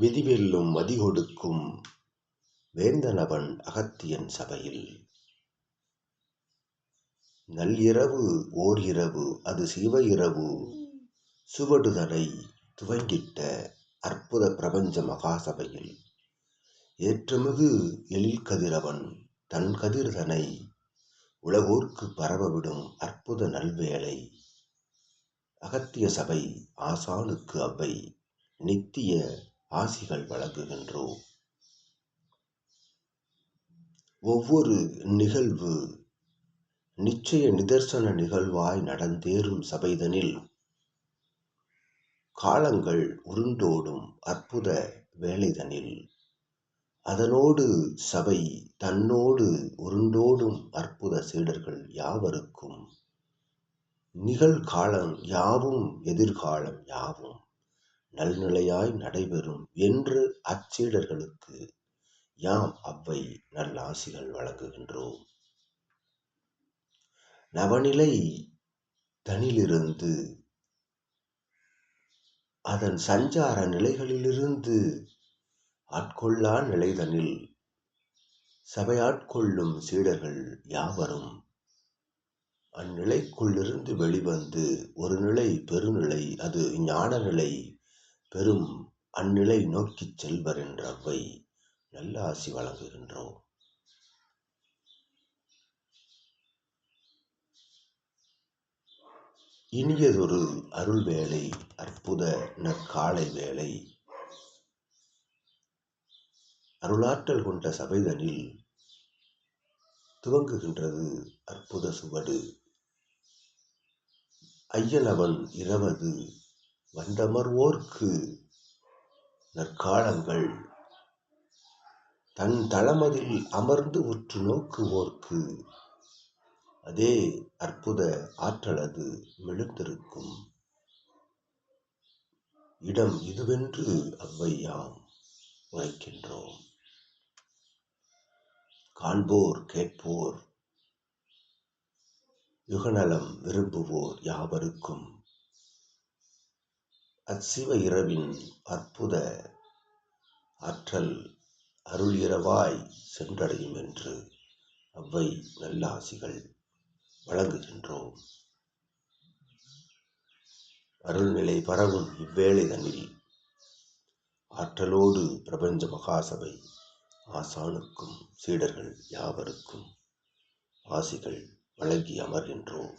விதிவெல்லும் மதிகொடுக்கும் வேந்தனவன் அகத்தியன் சபையில். நள்ளிரவு ஓர் இரவு அது சிவ இரவு சுவடுதனை துவங்கிட்ட அற்புத பிரபஞ்ச மகாசபையில். ஏற்றமிகு எழில் கதிரவன் தன் கதிர்தனை உலகோர்க்கு பரவவிடும் அற்புத நல்வேளை. அகத்திய சபை ஆசானுக்கு அவை நித்திய ஆசிகள் வழங்குகின்றோம் ஒவ்வொரு நிகழ்வு நிச்சய நிதர்சன நிகழ்வாய் நடந்தேறும் சபைதனில் காலங்கள் உருண்டோடும் அற்புத வேலைதனில் அதனோடு சபை தன்னோடு உருண்டோடும் அற்புத சீடர்கள் யாவருக்கும் நிகழ்காலம் யாவும் எதிர்காலம் யாவும் நல்நிலையாய் நடைபெறும் என்று அச்சீடர்களுக்கு யாம் அவ்வை நல்லாசிகள் வழங்குகின்றோம். நவநிலை தனிலிருந்து அதன் சஞ்சார நிலைகளிலிருந்து ஆட்கொள்ளா நிலைதனில் சபையாட்கொள்ளும் சீடர்கள் யாவரும் அந்நிலைக்குள்ளிருந்து வெளிவந்து ஒரு நிலை பெருநிலை அது ஞான நிலை பெரும் அந்நிலை நோக்கிச் செல்வர் என்றவை நல்ல ஆசி வழங்குகின்றோம். இனியதொரு அருள் வேலை அற்புத நற்காலை வேலை அருளாற்றல் கொண்ட சபைதனில் துவங்குகின்றது அற்புத சுவடு. ஐயனவன் இரவது வந்தமர்வோர்க்கு நற்காலங்கள். தன் தளமதில் அமர்ந்து உற்று நோக்குவோர்க்கு அதே அற்புத ஆற்றலது மெழுந்திருக்கும். இடம் இதுவென்று அவ்வையாம் உரைக்கின்றோம். காண்போர் கேட்போர் யுகநலம் விரும்புவோர் யாவருக்கும். அச்சிவ இரவின் அற்புத ஆற்றல் அருள் இரவாய் சென்றடையும் என்று அவ்வை நல்லாசிகள் வழங்குகின்றோம். அருள்நிலை பரவும் இவ்வேளை தண்ணில் ஆற்றலோடு பிரபஞ்ச மகாசபை ஆசானுக்கும் சீடர்கள் யாவருக்கும் ஆசிகள் வழங்கி அமர்கின்றோம்.